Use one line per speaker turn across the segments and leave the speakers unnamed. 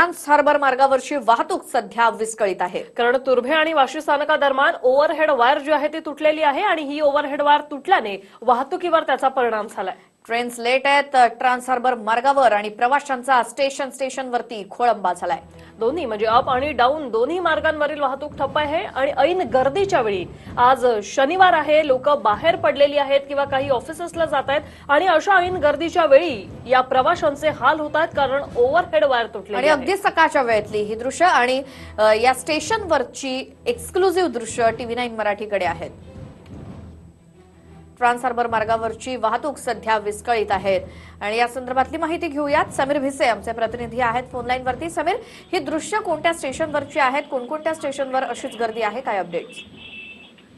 Trans harbour मार्गावरची वाहतूक सध्या विस्कळीत आहे.
कारण तुर्भे आणि वाशी स्थानकादरम्यान ओव्हरहेड वायर जी आहे ती तुटलेली आहे आणि ही ओव्हरहेड वायर तुटल्याने वाहतुकीवर त्याचा परिणाम झालाय.
ट्रेन्स लेट आहेत ट्रान्स हार्बर मार्गावर आणि प्रवाशांचा स्टेशन स्टेशनवरती खोळंबा झालाय
दोन्ही म्हणजे अप आणि डाऊन दोन्ही मार्गांवरील वाहतूक ठप्प आहे आणि ऐन गर्दीच्या वेळी आज शनिवार आहे लोक बाहेर पडलेली आहेत किंवा काही ऑफिसेसला जात आहेत आणि अशा ऐन गर्दीच्या वेळी या प्रवाशांचे हाल होत आहेत कारण ओव्हरहेड वायर
आणि
तुटलेली आहे.
अगदी सकाळच्या वेळेतली ही दृश्य आणि या स्टेशनवरची एक्सक्लुझिव्ह दृश्य टीव्ही नाईन मराठीकडे आहेत ट्रान्स हार्बर मार्गावरची वाहतूक सध्या विस्कळीत आहे. आणि या संदर्भातली माहिती घेऊयात. समीर भिसे आमचे प्रतिनिधी आहेत फोनलाईन वरती. समीर ही दृश्य कोणत्या स्टेशनवरची आहेत? कोणकोणत्या स्टेशनवर अशीच गर्दी आहे? काय अपडेट्स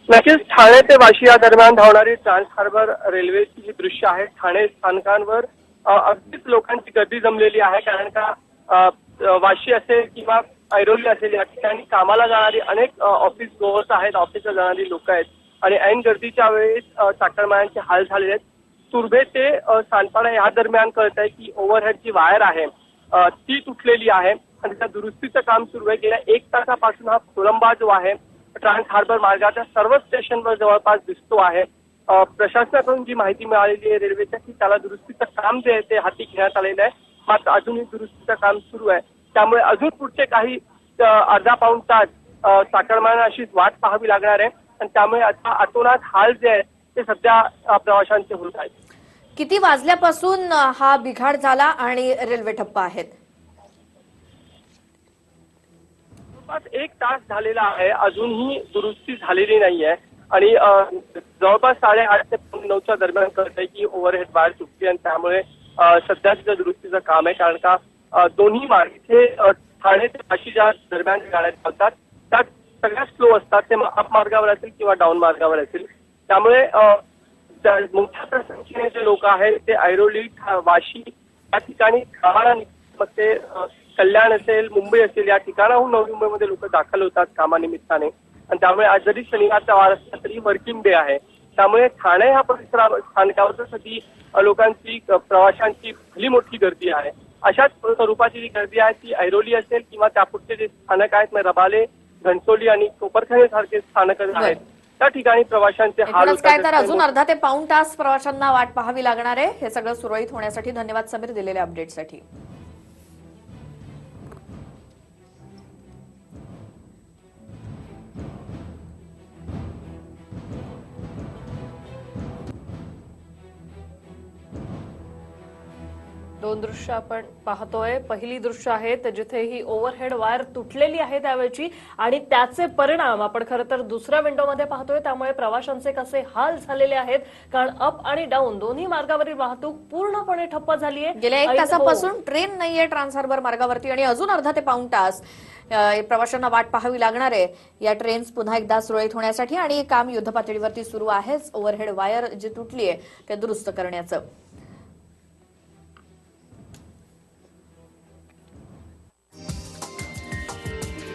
नक्कीच ठाणे ते वाशी या दरम्यान धावणारी ट्रान्स हार्बर रेल्वेची जी दृश्य आहेत ठाणे स्थानकांवर अगदीच लोकांची गर्दी जमलेली आहे. कारण का वाशी असेल किंवा ऐरोली असेल या ठिकाणी कामाला जाणारी अनेक ऑफिस गोवर्स आहेत ऑफिसला जाणारी लोक आहेत. आणि ऐन गर्दीच्या वेळेस अ, चाकरमान्यांचे हाल झालेले आहेत. तुर्भे ते सांडपाडा या दरम्यान कळत आहे की ओव्हरहेडची वायर आहे. ती तुटलेली आहे आणि त्या दुरुस्तीचं काम सुरू आहे. गेल्या एक तासापासून हा खोळंबा जो आहे ट्रान्स हार्बर मार्गाच्या सर्व स्टेशनवर जवळपास दिसतो आहे. प्रशासनाकडून जी माहिती मिळालेली आहे रेल्वेच्या की त्याला दुरुस्तीचं काम जे आहे ते हाती घेण्यात आलेलं आहे. मात्र अजूनही दुरुस्तीचं काम सुरू आहे. त्यामुळे अजून पुढचे काही अर्धा पाऊण तास अ, अशीच वाट पाहावी लागणार आहे. आणि त्यामुळे आता अतोनात हाल जे आहे ते सध्या प्रवाशांचे होत आहेत.
किती वाजल्यापासून हा बिघाड झाला आणि रेल्वे ठप्प आहेत?
जवळपास एक तास झालेला आहे अजूनही दुरुस्ती झालेली नाहीये. आणि जवळपास साडेआठ ते नऊच्या दरम्यान कळत आहे की ओव्हरहेड वायर तुटली आणि त्यामुळे सध्या तिचं दुरुस्तीचं काम आहे. कारण का दोन्ही मार्ग इथे अ, ठाणे ते वाशीच्या दरम्यान गाड्या चालतात त्या सगळ्या स्लो असतात ते अप मार्गावर असेल किंवा डाऊन मार्गावर असेल. त्यामुळे मोठ्या संख्येने जे लोक आहेत ते ऐरोली ठा- वाशी या ठिकाणी कामानिमित्तामध्ये कल्याण असेल मुंबई असेल या ठिकाणाहून नवी मुंबईमध्ये लोक दाखल होतात कामानिमित्ताने. आणि त्यामुळे आज जरी शनिवारचा वार असला तरी वर्किंग डे आहे. त्यामुळे ठाणे ह्या परिसरा स्थानकावर लोकांची प्रवाशांची भली मोठी गर्दी आहे. अशाच स्वरूपाची जी गर्दी आहे ती ऐरोली असेल किंवा त्यापुढचे जे स्थानक आहेत रबाले घणसोली आणि कोपरखाने सारखे स्थानक आहेत. त्या ठिकाणी प्रवाशांचे हाल
काय तर. अजून अर्धा ते पाऊण तास प्रवाशांना वाट पाहावी लागणार आहे. हे सगळं सुरळीत होण्यासाठी धन्यवाद समीर दिलेल्या अपडेटसाठी
दोन दृश्य आपण पाहतोय. पहिली दृश्य आहेत जिथे ही ओव्हरहेड वायर तुटलेली आहे त्यावेळची आणि त्याचे परिणाम आपण खरं तर दुसऱ्या विंडोमध्ये पाहतोय. त्यामुळे प्रवाशांचे कसे हाल झालेले आहेत कारण अप आणि डाऊन दोन्ही मार्गावरील वाहतूक पूर्णपणे ठप्प झाली आहे
गेल्या एक तासापासून ट्रेन नाहीये ट्रान्स हार्बर मार्गावरती आणि अजून अर्धा ते पाऊण तास प्रवाशांना वाट पाहावी लागणार आहे. या ट्रेन्स पुन्हा एकदा सुरळीत होण्यासाठी आणि हे काम युद्ध पातळीवरती सुरू आहेच. ओव्हरहेड वायर जी तुटली आहे ते दुरुस्त करण्याचं.